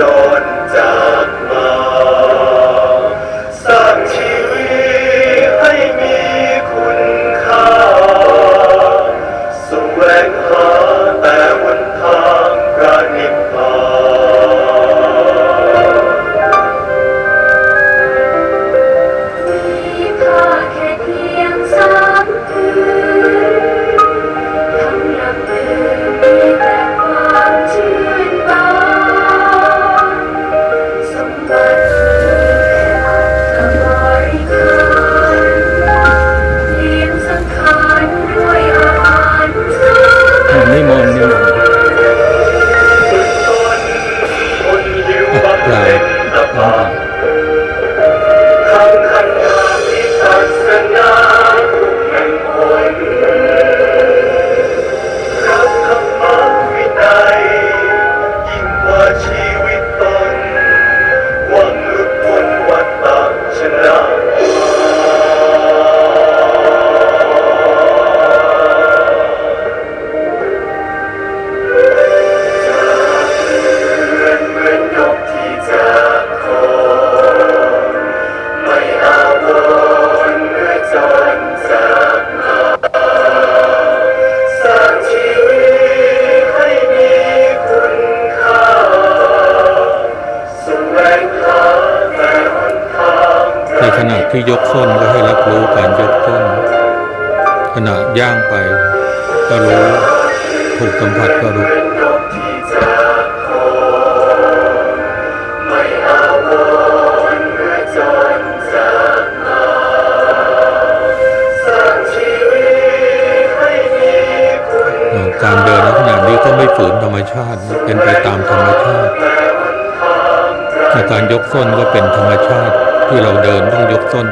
so Yeah. ที่ยกส้นก็ให้รับรู้การยกส้นขณะย่างไปก็รู้ถูกสัมผัสก็รู้การเดินลักษณะนี้ก็ไม่ฝืนธรรมชาติเป็นไปตามธรรมชาติ ในการยกส้นก็เป็นธรรมชาติ คือเราเดินต้องยกส้น